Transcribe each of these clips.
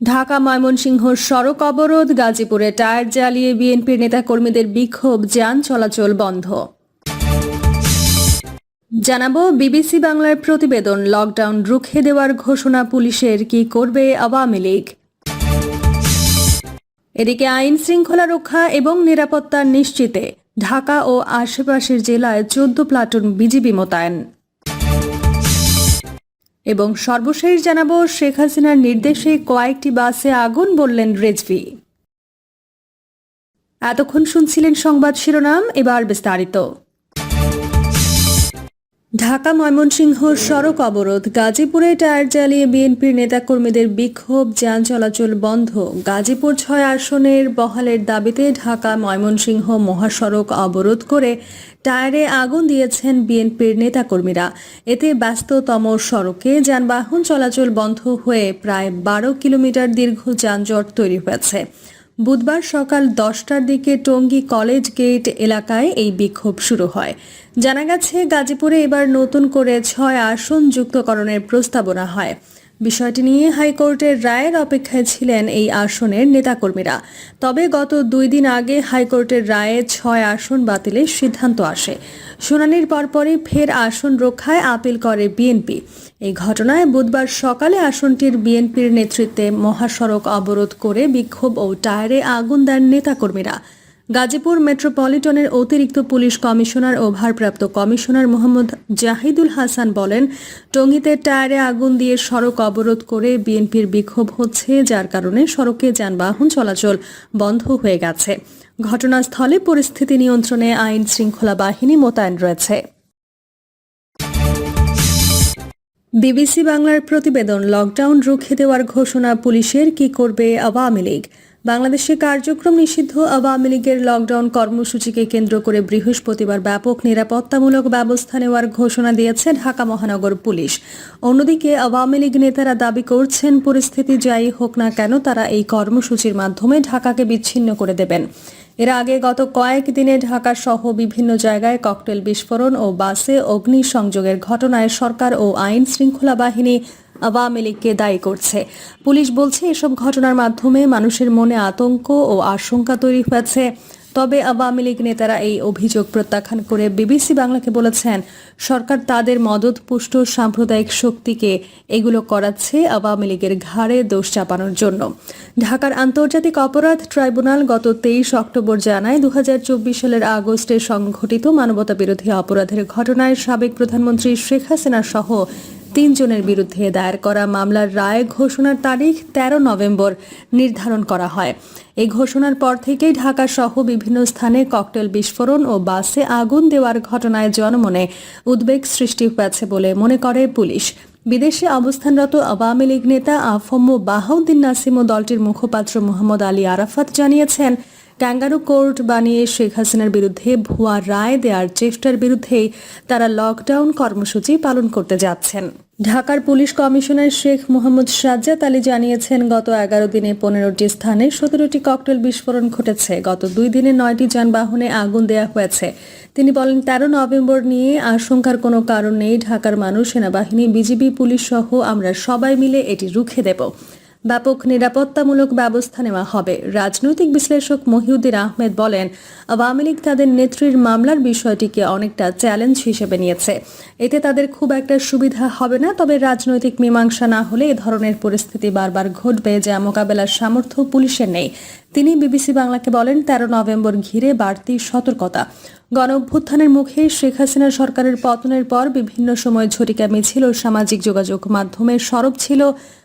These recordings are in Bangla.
ঢাকা ময়মনসিংহ সড়ক অবরোধ, গাজীপুরে টায়ার জ্বালিয়ে বিএনপির নেতাকর্মীদের বিক্ষোভ, যান চলাচল বন্ধ। জানাব, বিবিসি বাংলার প্রতিবেদন, লকডাউন রুখে দেওয়ার ঘোষণা পুলিশের, কি করবে আওয়ামী লীগ? এদিকে আইন শৃঙ্খলা রক্ষা এবং নিরাপত্তা নিশ্চিতে, ঢাকা ও আশেপাশের জেলায় চোদ্দ প্লাটুন বিজিবি মোতায়েন। এবং সর্বশেষ জানাব, শেখ হাসিনার নির্দেশে কয়েকটি বাসে আগুন বললেন রেজভি। এতক্ষণ শুনছিলেন সংবাদ শিরোনাম, এবার বিস্তারিত। ঢাকা ময়মনসিংহ সড়ক অবরোধ। গাজীপুরে টায়ার জ্বালিয়ে বিএনপির নেতাকর্মীদের বিক্ষোভ, যান চলাচল বন্ধ। গাজীপুর ছয় আসনের বহালের দাবিতে ঢাকা ময়মনসিংহ মহাসড়ক অবরোধ করে টায়ারে আগুন দিয়েছেন বিএনপির নেতাকর্মীরা। এতে ব্যস্ততম সড়কে যানবাহন চলাচল বন্ধ হয়ে প্রায় বারো কিলোমিটার দীর্ঘ যানজট তৈরি হয়েছে। বুধবার সকাল দশটার দিকে টঙ্গী কলেজ গেট এলাকায় এই বিক্ষোভ শুরু হয়। জানা গেছে, গাজীপুরে এবার নতুন করে ছয় আসন যুক্তকরণের প্রস্তাবনা হয়। বিষয়টি নিয়ে হাইকোর্টের রায়ের অপেক্ষায় ছিলেন এই আসনের নেতাকর্মীরা। তবে গত দুই দিন আগে হাইকোর্টের রায়ে ছয় আসন বাতিলের সিদ্ধান্ত আসে। শুনানির পরপরই ফের আসন রক্ষায় আপিল করে বিএনপি। এই ঘটনায় বুধবার সকালে আসনটির বিএনপির নেতৃত্বে মহাসড়ক অবরোধ করে বিক্ষোভ ও টায়ারে আগুন দেন নেতাকর্মীরা। গাজীপুর মেট্রোপলিটনের অতিরিক্ত পুলিশ কমিশনার ও ভারপ্রাপ্ত কমিশনার মোহাম্মদ জাহিদুল হাসান বলেন, টঙ্গীতে টায়ারে আগুন দিয়ে সড়ক অবরোধ করে বিএনপির বিক্ষোভ হচ্ছে, যার কারণে সড়কে যানবাহন চলাচল বন্ধ হয়ে গেছে। ঘটনাস্থলে পরিস্থিতি নিয়ন্ত্রণে আইন শৃঙ্খলা বাহিনী মোতায়েন রয়েছে। বিবিসি বাংলার প্রতিবেদন, লকডাউন রুখে দেওয়ার ঘোষণা পুলিশের, কি করবে আওয়ামী লীগ? বাংলাদেশে কার্যক্রম নিষিদ্ধ, আওয়ামী লীগের লকডাউন কর্মসূচিকে কেন্দ্র করে বৃহস্পতিবার ব্যাপক নিরাপত্তামূলক ব্যবস্থা নেওয়ার ঘোষণা দিয়েছে ঢাকা মহানগর পুলিশ। অন্যদিকে, আওয়ামী লীগ নেতারা দাবি করছেন, পরিস্থিতি যাই হোক না কেন, তারা এই কর্মসূচির মাধ্যমে ঢাকাকে বিচ্ছিন্ন করে দেবেন। এর আগে গত কয়েক দিনে ঢাকা সহ বিভিন্ন জায়গায় ককটেল বিস্ফোরণ ও বাসে অগ্নি সংযোগের ঘটনায় সরকার ও আইন শৃঙ্খলা বাহিনী আওয়ামী লীগকে দায়ী করছে। পুলিশ বলছে, এসব ঘটনার মাধ্যমে মানুষের মনে আতঙ্ক ও আশঙ্কা তৈরি হয়েছে। তবে আওয়ামী লীগ নেতারা এই অভিযোগ প্রত্যাখ্যান করে বিবিসি বাংলাকে বলেছেন, সরকার তাদের মদতপুষ্ট সাম্প্রদায়িক শক্তিকে এগুলো করাচ্ছে আওয়ামী লীগের ঘাড়ে দোষ চাপানোর জন্য। ঢাকার আন্তর্জাতিক অপরাধ ট্রাইব্যুনাল গত তেইশ অক্টোবর জানায় দু হাজার চব্বিশ সালের আগস্টে সংঘটিত মানবতা বিরোধী অপরাধের ঘটনায় সাবেক প্রধানমন্ত্রী শেখ হাসিনা সহ তিনজনের বিরুদ্ধে দায়ের করা মামলার রায় ঘোষণার তারিখ ১৩ নভেম্বর নির্ধারণ করা হয়। এই ঘোষণার পর থেকেই ঢাকা সহ বিভিন্ন স্থানে ককটেল বিস্ফোরণ ও বাসে আগুন দেওয়ার ঘটনায় জনমনে উদ্বেগ সৃষ্টি হয়েছে বলে মনে করে পুলিশ। বিদেশে অবস্থানরত আওয়ামী লীগ নেতা আফম বাহাউদ্দিন নাসিম ও দলটির মুখপাত্র মোহাম্মদ আলী আরাফাত জানিয়েছেন ক্যাঙ্গারু কোর্ট বানিয়ে শেখ হাসিনার বিরুদ্ধে ভুয়া রায় দেওয়ার চেষ্টার বিরুদ্ধেই তারা লকডাউন কর্মসূচি পালন করতে যাচ্ছেন। ঢাকার পুলিশ কমিশনার শেখ মোহাম্মদ সাজ্জাদ আলী জানিয়েছেন, গত এগারো দিনে পনেরোটি স্থানে সতেরোটি ককটেল বিস্ফোরণ ঘটেছে। গত দুই দিনে নয়টি যানবাহনে আগুন দেয়া হয়েছে। তিনি বলেন, তেরো নভেম্বর নিয়ে আশঙ্কার কোনো কারণ নেই। ঢাকার মানুষ, সেনাবাহিনী, বিজিবি, পুলিশ সহ আমরা সবাই মিলে এটি রুখে দেব। ব্যাপক নিরাপত্তামূলক ব্যবস্থা নেওয়া হবে। রাজনৈতিক বিশ্লেষক মহিউদ্দিন আহমেদ বলেন, আওয়ামী লীগ তাদের নেত্রীর মামলার বিষয়টিকে অনেকটা চ্যালেঞ্জ হিসেবে নিয়েছে। এতে তাদের খুব একটা সুবিধা হবে না, তবে রাজনৈতিক মীমাংসা না হলে এ ধরনের পরিস্থিতি বারবার ঘটবে, যা মোকাবেলার সামর্থ্য পুলিশের নেই। তিনি বিবিসি বাংলাকে বলেন, তেরো নভেম্বর ঘিরে বাড়তি সতর্কতা। গণ অভ্যুত্থানের মুখে শেখ হাসিনা সরকারের পতনের পর বিভিন্ন সময় ঝটিকা মিছিল ও সামাজিক যোগাযোগ মাধ্যমে সরব ছিল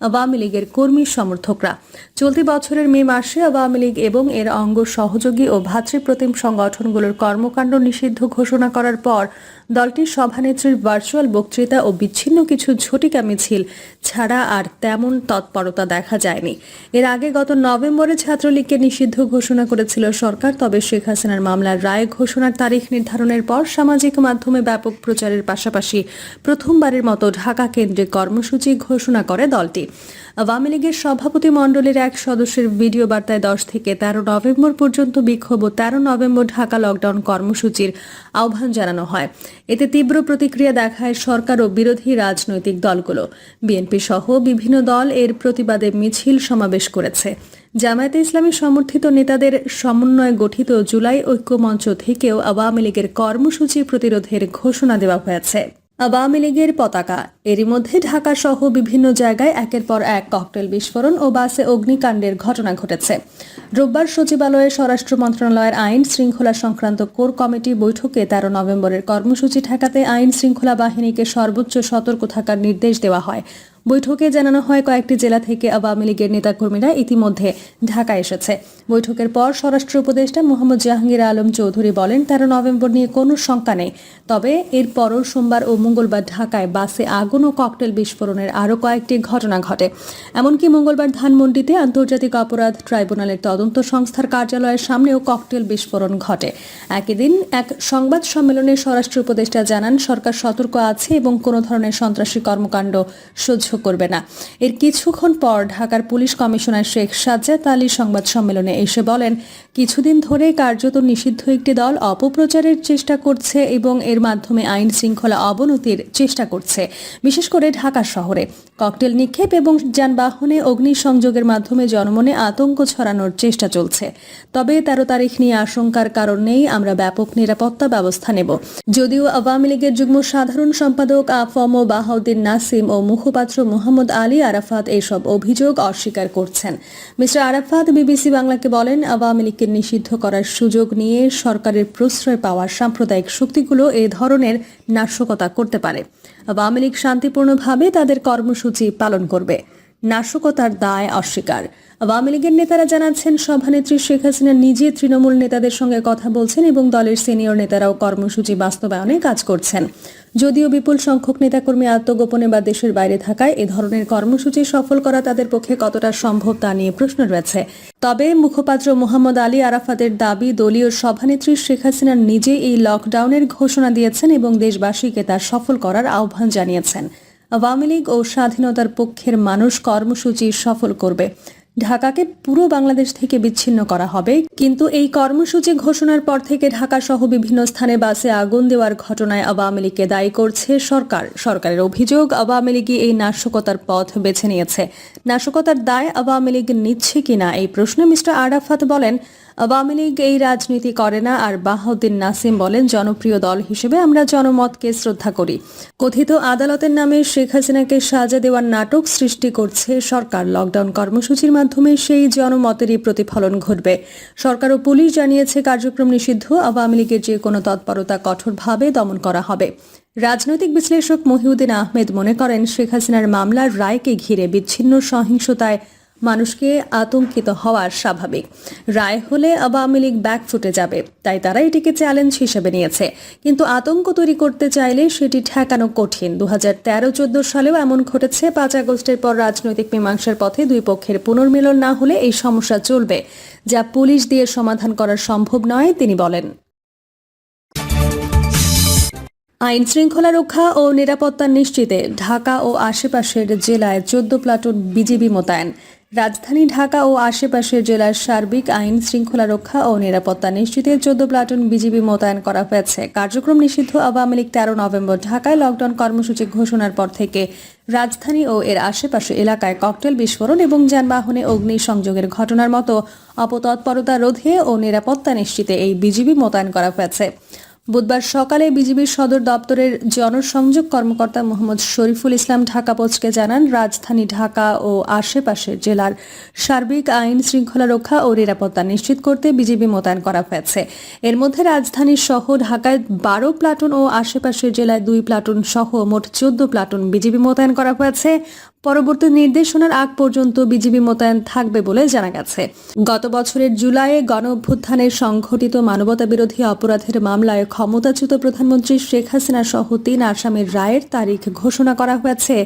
আওয়ামী লীগের কর্মী সমর্থকরা। চলতি বছরের মে মাসে আওয়ামী লীগ এবং এর অঙ্গ সহযোগী ও ভাতৃপ্রতিম সংগঠনগুলোর কর্মকাণ্ড নিষিদ্ধ ঘোষণা করার পর দলটির সভানেত্রীর ভার্চুয়াল বক্তৃতা ও বিচ্ছিন্ন কিছু ঝটিকা মিছিল ছাড়া আর তেমন তৎপরতা দেখা যায়নি। এর আগে গত নভেম্বরে ছাত্রলীগকে নিষিদ্ধ ঘোষণা করেছিল সরকার, তবে শেখ হাসিনার মামলার রায় ঘোষণার তারিখ নির্ধারণের পর সামাজিক মাধ্যমে ব্যাপক প্রচারের পাশাপাশি প্রথমবারের মতো ঢাকা কেন্দ্রে কর্মসূচি ঘোষণা করে দলটি। আওয়ামী লীগের সভাপতি মণ্ডলের এক সদস্যের ভিডিও বার্তায় দশ থেকে তেরো নভেম্বর পর্যন্ত বিক্ষোভ ও তেরো নভেম্বর ঢাকা লকডাউন কর্মসূচির আহ্বান জানানো হয়। এতে তীব্র প্রতিক্রিয়া দেখায় সরকার ও বিরোধী রাজনৈতিক দলগুলো। বিএনপি সহ বিভিন্ন দল এর প্রতিবাদে মিছিল সমাবেশ করেছে। জামায়াতে ইসলামী সমর্থিত নেতাদের সমন্বয়ে গঠিত জুলাই ঐক্যমঞ্চ থেকেও আওয়ামী লীগের কর্মসূচি প্রতিরোধের ঘোষণা দেওয়া হয়েছে। আওয়ামী লীগের পতাকা এরই মধ্যে ঢাকা সহ বিভিন্ন জায়গায় একের পর এক ককটেল বিস্ফোরণ ও বাসে অগ্নিকাণ্ডের ঘটনা ঘটেছে। রোববার সচিবালয়ে স্বরাষ্ট্র মন্ত্রণালয়ের আইন শৃঙ্খলা সংক্রান্ত কোর কমিটি বৈঠকে তেরো নভেম্বরের কর্মসূচি ঠেকাতে আইন শৃঙ্খলা বাহিনীকে সর্বোচ্চ সতর্ক থাকার নির্দেশ দেওয়া হয়। বৈঠকে জানানো হয়, কয়েকটি জেলা থেকে আওয়ামী লীগের নেতাকর্মীরা ইতিমধ্যে ঢাকা এসেছে। বৈঠকের পর স্বরাষ্ট্র উপদেষ্টা মোহাম্মদ জাহাঙ্গীর আলম চৌধুরী বলেন, তেরো নভেম্বর নিয়ে কোনো শঙ্কা নেই। তবে এরপরও সোমবার ও মঙ্গলবার ঢাকায় বাসে আগুন ও ককটেল বিস্ফোরণের আরও কয়েকটি ঘটনা ঘটে। এমনকি মঙ্গলবার ধানমন্ডিতে আন্তর্জাতিক অপরাধ ট্রাইব্যুনালের তদন্ত সংস্থার কার্যালয়ের সামনেও ককটেল বিস্ফোরণ ঘটে। একই দিন এক সংবাদ সম্মেলনে স্বরাষ্ট্র উপদেষ্টা জানান, সরকার সতর্ক আছে এবং কোনো ধরনের সন্ত্রাসী কর্মকাণ্ড সহ্য করবে না। এর কিছুক্ষণ পর ঢাকার পুলিশ কমিশনার শেখ সাজ্জাদ আলী সংবাদ সম্মেলনে এসে বলেন, কিছুদিন ধরে কার্যত নিষিদ্ধ একটি দল অপপ্রচারের চেষ্টা করছে এবং এর মাধ্যমে আইন শৃঙ্খলা অবনতির চেষ্টা করছে। বিশেষ করে ঢাকা শহরে। ককটেল নিক্ষেপ এবং যানবাহনে অগ্নিসংযোগের মাধ্যমে জনমনে আতঙ্ক ছড়ানোর চেষ্টা চলছে। তবে তেরো তারিখ নিয়ে আশঙ্কার কারণ নেই, আমরা ব্যাপক নিরাপত্তা ব্যবস্থা নেব। যদিও আওয়ামী লীগের যুগ্ম সাধারণ সম্পাদক আফম বাহাউদ্দিন নাসিম ও মুখপাত্র মোহাম্মদ আলী আরাফাত এসব অভিযোগ অস্বীকার করছেন। মিস্টার আরাফাত বিবিসি বাংলাকে বলেন, আওয়ামী লীগকে নিষিদ্ধ করার সুযোগ নিয়ে সরকারের প্রশ্রয় পাওয়া সাম্প্রদায়িক শক্তিগুলো এ ধরনের নাশকতা করতে পারে। আওয়ামী লীগ শান্তিপূর্ণভাবে তাদের কর্মসূচি পালন করবে। নাশকতার দায় অস্বীকার। আওয়ামী লীগের নেতারা জানাচ্ছেন, সভানেত্রী শেখ হাসিনা নিজে তৃণমূল নেতাদের সঙ্গে কথা বলছেন এবং দলের সিনিয়র নেতারাও কর্মসূচি বাস্তবায়নে কাজ করছেন। যদিও বিপুল সংখ্যক নেতাকর্মী আত্মগোপনে বা দেশের বাইরে থাকায় এ ধরনের কর্মসূচি সফল করা তাদের পক্ষে কতটা সম্ভব তা নিয়ে প্রশ্ন রয়েছে। তবে মুখপাত্র মোহাম্মদ আলী আরাফাতের দাবি, দলীয় সভানেত্রী শেখ হাসিনা নিজে এই লকডাউনের ঘোষণা দিয়েছেন এবং দেশবাসীকে তা সফল করার আহ্বান জানিয়েছেন। আওয়ামী লীগ ও স্বাধীনতার পক্ষের মানুষ কর্মসূচি সফল করবে। ঢাকাকে পুরো বাংলাদেশ থেকে বিচ্ছিন্ন করা হবে। কিন্তু এই কর্মসূচি ঘোষণার পর থেকে ঢাকা সহ বিভিন্ন স্থানে বাসে আগুন দেওয়ার ঘটনায় আওয়ামী লীগকে দায়ী করছে সরকার। সরকারের অভিযোগ, আওয়ামী লীগই এই নাশকতার পথ বেছে নিয়েছে। নাশকতার দায় আওয়ামী লীগ নিচ্ছে কিনা এই প্রশ্নে মিস্টার আরাফাত বলেন আওয়ামী লীগ এই রাজনীতি করে না আর বাহাউদ্দিন নাসিম বলেন, জনপ্রিয় দল হিসেবে আমরা জনমতকে শ্রদ্ধা করি। কথিত আদালতের নামে শেখ হাসিনাকে সাজা দেওয়ার নাটক সৃষ্টি করছে সরকার। লকডাউন কর্মসূচির মাধ্যমে সেই জনমতেরই প্রতিফলন ঘটবে। সরকার ও পুলিশ জানিয়েছে, কার্যক্রম নিষিদ্ধ। আওয়ামী লীগের যে কোনো তৎপরতা কঠোরভাবে দমন করা হবে। রাজনৈতিক বিশ্লেষক মহিউদ্দিন আহমেদ মনে করেন, শেখ হাসিনার মামলার রায়কে ঘিরে বিচ্ছিন্ন সহিংসতায় মানুষকে আতঙ্কিত হওয়ার স্বাভাবিক। রায় হলে আওয়ামী লীগ ব্যাক ফুটে যাবে, তাই তারা এটিকে চ্যালেঞ্জ হিসেবে নিয়েছে। কিন্তু আতঙ্ক তৈরি করতে চাইলে সেটি ঠেকানো কঠিন। দু হাজার তেরো চোদ্দ সালেও এমন ঘটেছে, পাঁচ আগস্টের পর রাজনৈতিক মীমাংসার পথে দুই পক্ষের পুনর্মিলন না হলে এই সমস্যা চলবে, যা পুলিশ দিয়ে সমাধান করা সম্ভব নয়, তিনি বলেন। আইন শৃঙ্খলা রক্ষা ও নিরাপত্তা নিশ্চিতে ঢাকা ও আশেপাশের জেলায় চোদ্দ প্লাটুন বিজিবি মোতায়েন। রাজধানী ঢাকা ও আশেপাশের জেলার সার্বিক আইন শৃঙ্খলা রক্ষা ও নিরাপত্তা নিশ্চিতে চোদ্দ প্লাটুন বিজিবি মোতায়েন করা হয়েছে। কার্যক্রম নিষিদ্ধ আওয়ামী লীগ তেরো নভেম্বর ঢাকায় লকডাউন কর্মসূচি ঘোষণার পর থেকে রাজধানী ও এর আশেপাশে এলাকায় ককটেল বিস্ফোরণ এবং যানবাহনে অগ্নি সংযোগের ঘটনার মতো অপতৎপরতা রোধে ও নিরাপত্তা নিশ্চিতে এই বিজিবি মোতায়েন করা হয়েছে। বুধবার সকালে বিজিবির সদর দপ্তরের জনসংযোগ কর্মকর্তা মোহাম্মদ শরীফুল ইসলাম ঢাকা পোস্টকে জানান, রাজধানী ঢাকা ও আশেপাশের জেলার সার্বিক আইন শৃঙ্খলা রক্ষা ও নিরাপত্তা নিশ্চিত করতে বিজিবি মোতায়েন করা হয়েছে। এর মধ্যে রাজধানী সহ ঢাকায় বারো প্লাটুন ও আশেপাশের জেলায় দুই প্লাটুন সহ মোট চোদ্দ প্লাটুন বিজিবি মোতায়েন করা হয়েছে। পরবর্তী নির্দেশনার আগ পর্যন্ত বিজিবি মোতায়েন থাকবে বলে জানা গেছে। গত বছরের জুলাইয়ে গণ অভ্যুত্থানের সংঘটিত মানবতা বিরোধী অপরাধের মামলায় ক্ষমতাচ্যুত প্রধানমন্ত্রী শেখ হাসিনা সহ তিন আসামির রায়ের তারিখ ঘোষণা করা হয়েছে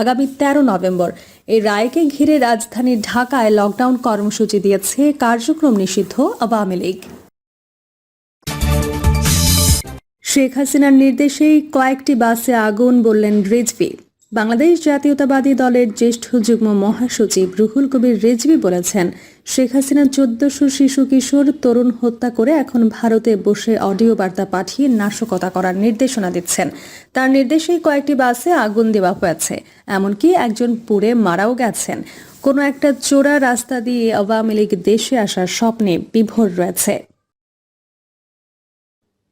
আগামী তেরো নভেম্বর। এই রায়কে ঘিরে রাজধানী ঢাকায় লকডাউন কর্মসূচি দিয়েছে কার্যক্রম নিষিদ্ধ আওয়ামী লীগ। শেখ হাসিনার নির্দেশেই কয়েকটি বাসে আগুন বললেন রিজভি। বাংলাদেশ জাতীয়তাবাদী দলের জ্যেষ্ঠ যুগ্ম মহাসচিব রুহুল কবির রেজভি বলেছেন, শেখ হাসিনা চোদ্দশো শিশু কিশোর তরুণ হত্যা করে এখন ভারতে বসে অডিও বার্তা পাঠিয়ে নাশকতা করার নির্দেশনা দিচ্ছেন। তার নির্দেশেই কয়েকটি বাসে আগুন দেওয়া হয়েছে, এমনকি একজন পুড়ে মারাও গেছেন। কোনো একটা চোরা রাস্তা দিয়ে আওয়ামী লীগ দেশে আসার স্বপ্নে বিভোর রয়েছে।